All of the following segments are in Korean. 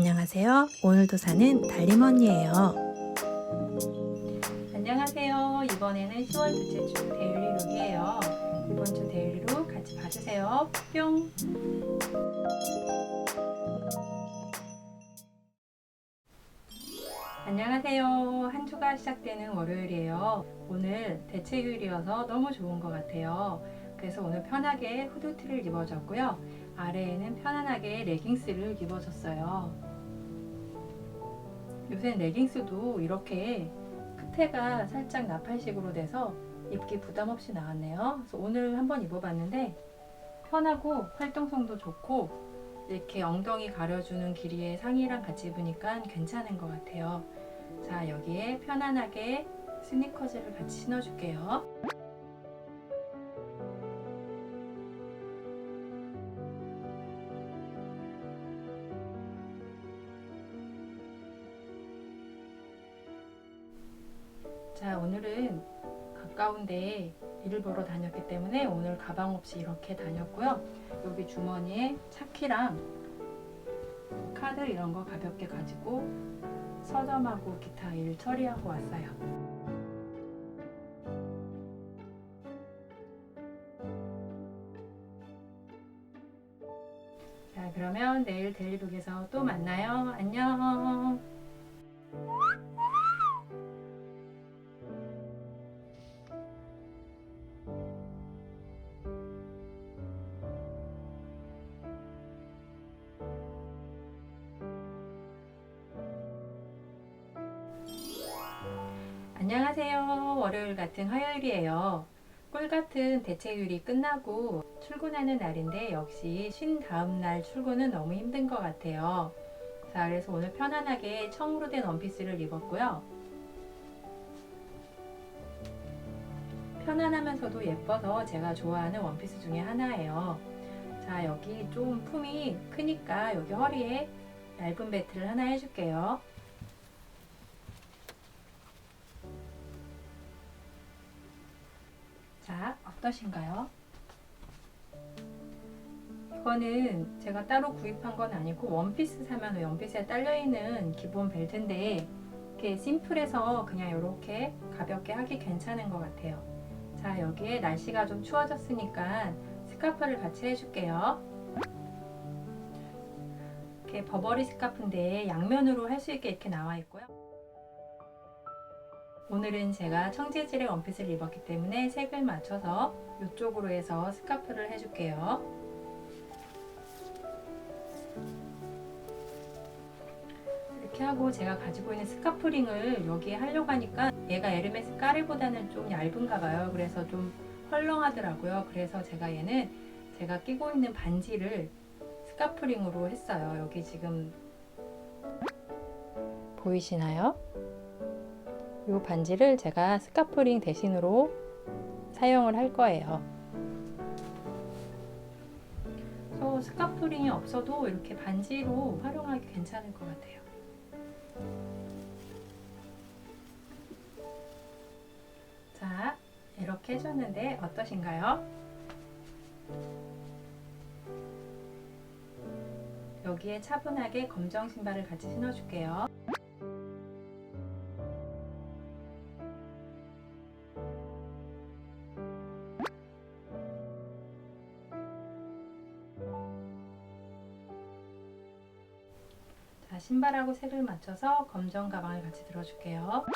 안녕하세요. 오늘도 사는 달림언니예요. 안녕하세요. 이번에는 10월 둘째 주 데일리룩이에요. 이번 주 데일리룩 같이 봐주세요. 뿅! 안녕하세요. 한 주가 시작되는 월요일이에요. 오늘 대체휴일이어서 너무 좋은 것 같아요. 그래서 오늘 편하게 후드티를 입어줬고요. 아래에는 편안하게 레깅스를 입어줬어요. 요새 레깅스도 이렇게 끝에가 살짝 나팔식으로 돼서 입기 부담 없이 나왔네요. 그래서 오늘 한번 입어봤는데 편하고 활동성도 좋고 이렇게 엉덩이 가려주는 길이의 상의랑 같이 입으니까 괜찮은 것 같아요. 자, 여기에 편안하게 스니커즈를 같이 신어줄게요. 자, 오늘은 가까운데 일을 보러 다녔기 때문에 오늘 가방 없이 이렇게 다녔고요. 여기 주머니에 차키랑 카드 이런 거 가볍게 가지고 서점하고 기타 일 처리하고 왔어요. 자, 그러면 내일 데일북에서 또 만나요. 안녕. 꿀 같은 대체휴일이 끝나고 출근하는 날인데 역시 쉰 다음 날 출근은 너무 힘든 것 같아요. 자, 그래서 오늘 편안하게 청으로 된 원피스를 입었고요. 편안하면서도 예뻐서 제가 좋아하는 원피스 중에 하나예요. 자, 여기 좀 품이 크니까 여기 허리에 얇은 배트를 하나 해줄게요. 자, 어떠신가요? 이거는 제가 따로 구입한 건 아니고 원피스 사면 원피스에 딸려있는 기본 벨트인데 이렇게 심플해서 그냥 이렇게 가볍게 하기 괜찮은 것 같아요. 자, 여기에 날씨가 좀 추워졌으니까 스카프를 같이 해줄게요. 이렇게 버버리 스카프인데 양면으로 할 수 있게 이렇게 나와 있고요. 오늘은 제가 청재질의 원피스를 입었기 때문에 색을 맞춰서 이쪽으로 해서 스카프를 해줄게요. 이렇게 하고 제가 가지고 있는 스카프링을 여기에 하려고 하니까 얘가 에르메스 까리보다는 좀 얇은가 봐요. 그래서 좀 헐렁하더라고요. 그래서 제가 얘는 제가 끼고 있는 반지를 스카프링으로 했어요. 여기 지금 보이시나요? 이 반지를 제가 스카프링 대신으로 사용을 할 거예요. 그래서 스카프링이 없어도 이렇게 반지로 활용하기 괜찮을 것 같아요. 자, 이렇게 해줬는데 어떠신가요? 여기에 차분하게 검정 신발을 같이 신어줄게요. 신발하고 색을 맞춰서 검정 가방을 같이 들어줄게요.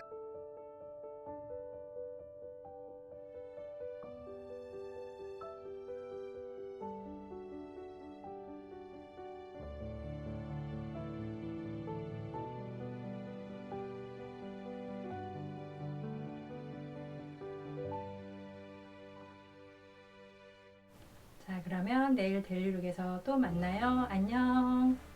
자, 그러면 내일 델리룩에서 또 만나요. 안녕.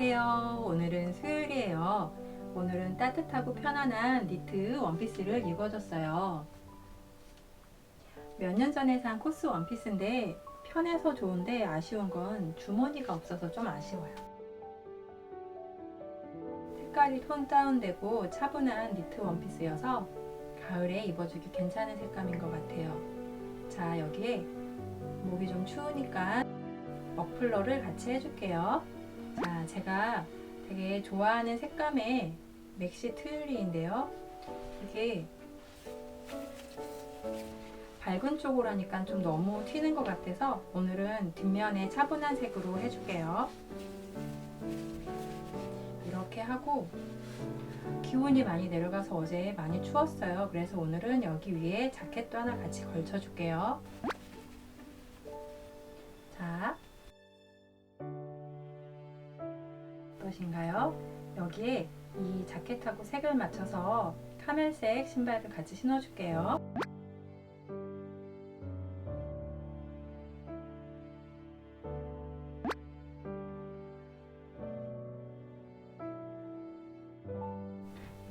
안녕하세요. 오늘은 수요일이에요. 오늘은 따뜻하고 편안한 니트 원피스를 입어줬어요. 몇 년 전에 산 코스 원피스인데 편해서 좋은데 아쉬운 건 주머니가 없어서 좀 아쉬워요. 색깔이 톤 다운되고 차분한 니트 원피스여서 가을에 입어주기 괜찮은 색감인 것 같아요. 자, 여기에 목이 좀 추우니까 머플러를 같이 해줄게요. 자, 제가 되게 좋아하는 색감의 맥시 트윌리인데요. 이게 밝은 쪽으로 하니까 좀 너무 튀는 것 같아서 오늘은 뒷면에 차분한 색으로 해줄게요. 이렇게 하고 기온이 많이 내려가서 어제 많이 추웠어요. 그래서 오늘은 여기 위에 자켓도 하나 같이 걸쳐줄게요. 자, 어떠신가요? 여기에 이 자켓하고 색을 맞춰서 카멜색 신발을 같이 신어줄게요.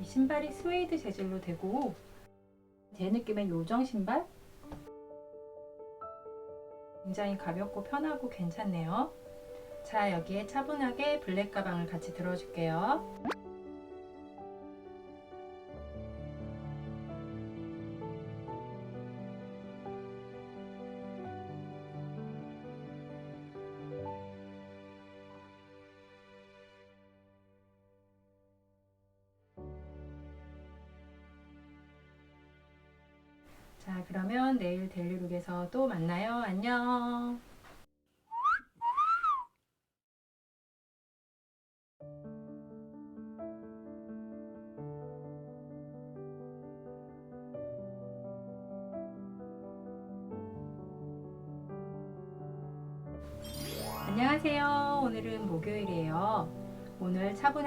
이 신발이 스웨이드 재질로 되고 제 느낌의 요정 신발 굉장히 가볍고 편하고 괜찮네요. 자 여기에 차분하게 블랙 가방을 같이 들어줄게요. 자 그러면 내일 델리룩에서 또 만나요. 안녕.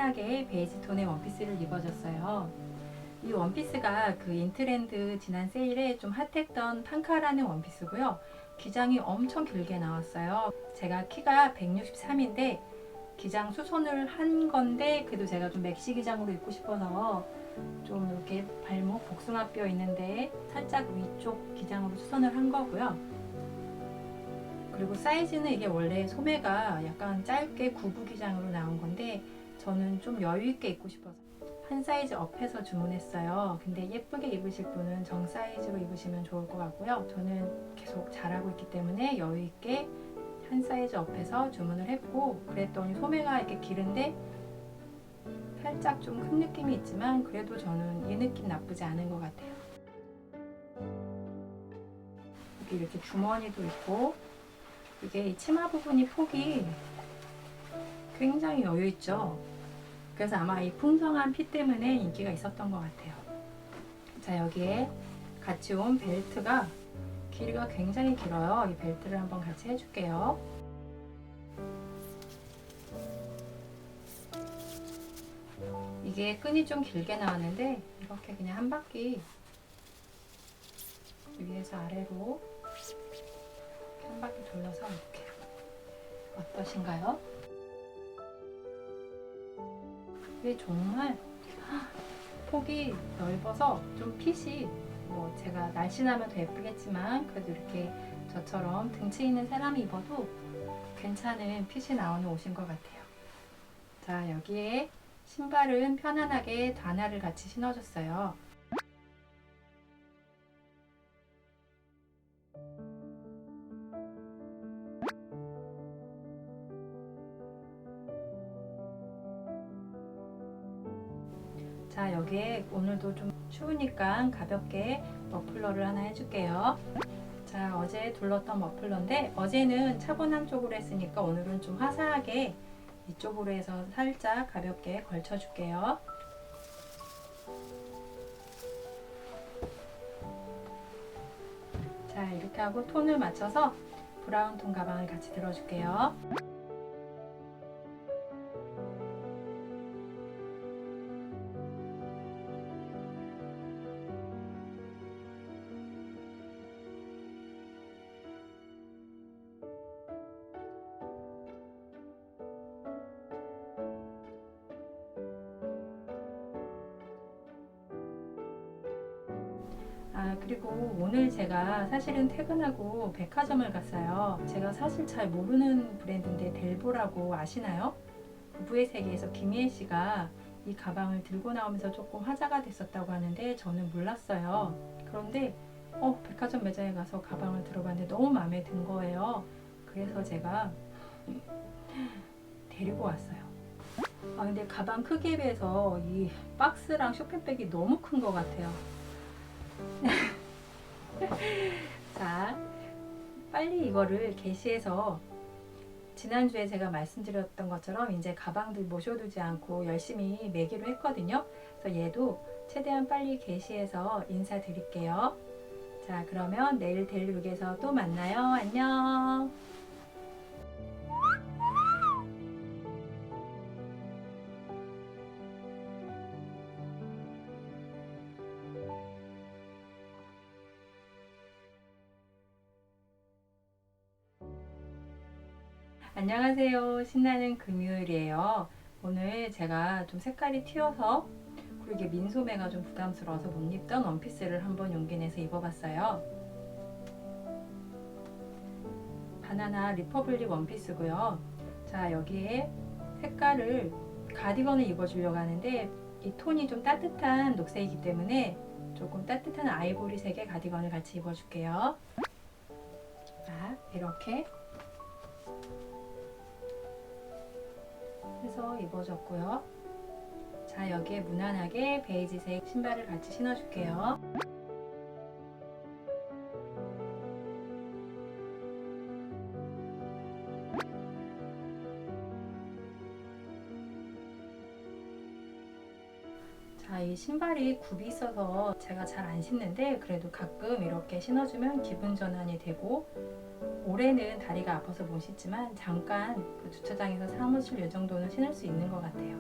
차분하게 베이지 톤의 원피스를 입어줬어요. 이 원피스가 그 인트랜드 지난 세일에 좀 핫했던 판카라는 원피스고요. 기장이 엄청 길게 나왔어요. 제가 키가 163인데 기장 수선을 한 건데 그래도 제가 좀 맥시 기장으로 입고 싶어서 좀 이렇게 발목 복숭아뼈 있는데 살짝 위쪽 기장으로 수선을 한 거고요. 그리고 사이즈는 이게 원래 소매가 약간 짧게 구부 기장으로 나온 건데 저는 좀 여유 있게 입고 싶어서 한 사이즈 업해서 주문했어요. 근데 예쁘게 입으실 분은 정 사이즈로 입으시면 좋을 것 같고요. 저는 계속 잘하고 있기 때문에 여유 있게 한 사이즈 업해서 주문을 했고 그랬더니 소매가 이렇게 길은데 살짝 좀 큰 느낌이 있지만 그래도 저는 이 느낌 나쁘지 않은 것 같아요. 여기 이렇게 주머니도 있고 이게 이 치마 부분이 폭이 굉장히 여유 있죠. 그래서 아마 이 풍성한 핏 때문에 인기가 있었던 것 같아요. 자 여기에 같이 온 벨트가 길이가 굉장히 길어요. 이 벨트를 한번 같이 해줄게요. 이게 끈이 좀 길게 나왔는데 이렇게 그냥 한 바퀴 위에서 아래로 한 바퀴 돌려서 이렇게 어떠신가요? 이게 정말 폭이 넓어서 좀 핏이 뭐 제가 날씬하면 더 예쁘겠지만 그래도 이렇게 저처럼 등치 있는 사람이 입어도 괜찮은 핏이 나오는 옷인 것 같아요. 자 여기에 신발은 편안하게 단화를 같이 신어줬어요. 자 여기에 오늘도 좀 추우니까 가볍게 머플러를 하나 해줄게요. 자 어제 둘렀던 머플러인데 어제는 차분한 쪽으로 했으니까 오늘은 좀 화사하게 이쪽으로 해서 살짝 가볍게 걸쳐 줄게요. 자 이렇게 하고 톤을 맞춰서 브라운 톤 가방을 같이 들어줄게요. 오늘 제가 사실은 퇴근하고 백화점을 갔어요. 제가 사실 잘 모르는 브랜드인데 델보라고 아시나요? 부부의 세계에서 김희애 씨가 이 가방을 들고 나오면서 조금 화제가 됐었다고 하는데 저는 몰랐어요. 그런데 어, 백화점 매장에 가서 가방을 들어봤는데 너무 마음에 든 거예요. 그래서 제가 데리고 왔어요. 아, 근데 가방 크기에 비해서 이 박스랑 쇼핑백이 너무 큰 것 같아요. 자, 빨리 이거를 게시해서 지난주에 제가 말씀드렸던 것처럼 이제 가방들 모셔두지 않고 열심히 매기로 했거든요. 그래서 얘도 최대한 빨리 게시해서 인사드릴게요. 자, 그러면 내일 델룩에서 또 만나요. 안녕. 안녕하세요. 신나는 금요일이에요. 오늘 제가 좀 색깔이 튀어서 그리고 이게 민소매가 좀 부담스러워서 못 입던 원피스를 한번 용기 내서 입어봤어요. 바나나 리퍼블릭 원피스고요. 자 여기에 색깔을 가디건을 입어주려고 하는데 이 톤이 좀 따뜻한 녹색이기 때문에 조금 따뜻한 아이보리색의 가디건을 같이 입어줄게요. 자 이렇게 해서 입어줬고요. 자 여기에 무난하게 베이지색 신발을 같이 신어줄게요. 이 신발이 굽이 있어서 제가 잘 안 신는데 그래도 가끔 이렇게 신어주면 기분 전환이 되고 올해는 다리가 아파서 못 신지만 잠깐 그 주차장에서 사무실 요 정도는 신을 수 있는 것 같아요.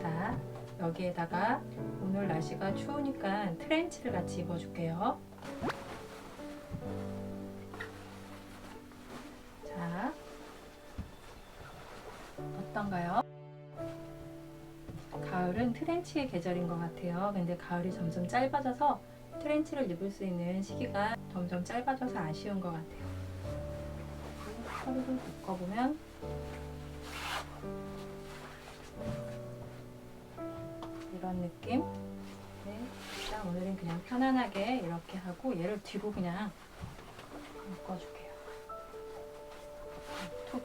자, 여기에다가 오늘 날씨가 추우니까 트렌치를 같이 입어줄게요. 자, 어떤가요? 가을은 트렌치의 계절인 것 같아요. 근데 가을이 점점 짧아져서 트렌치를 입을 수 있는 시기가 점점 짧아져서 아쉬운 것 같아요. 허리를 묶어보면 이런 느낌. 네, 일단 오늘은 그냥 편안하게 이렇게 하고 얘를 뒤로 그냥 묶어줄게요. 툭.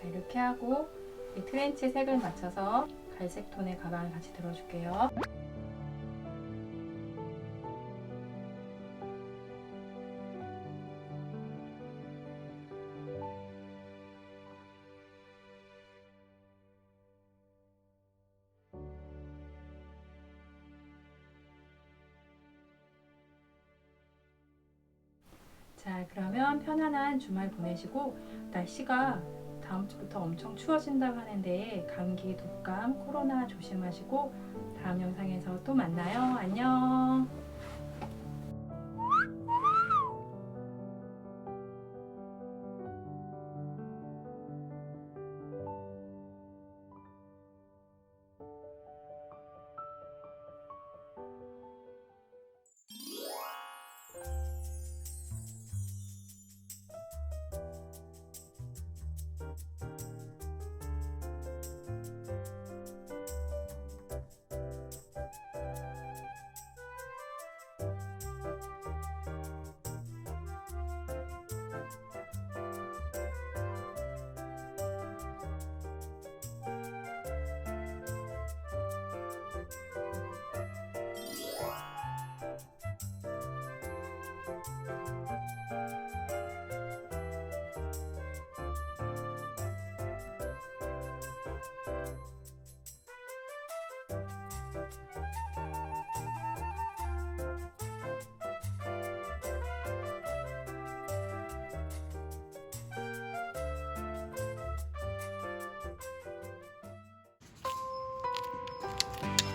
자, 이렇게 하고 이 트렌치 색을 맞춰서 갈색 톤의 가방을 같이 들어줄게요. 자, 그러면 편안한 주말 보내시고 날씨가 다음 주부터 엄청 추워진다고 하는데 감기, 독감, 코로나 조심하시고 다음 영상에서 또 만나요. 안녕.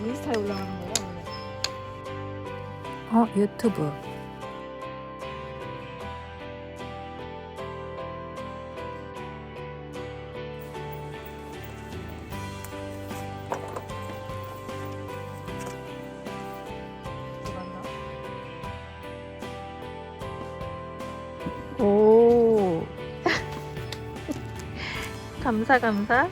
인스타에 올라가는 거야? 어, 유튜브. 오. 감사, 감사.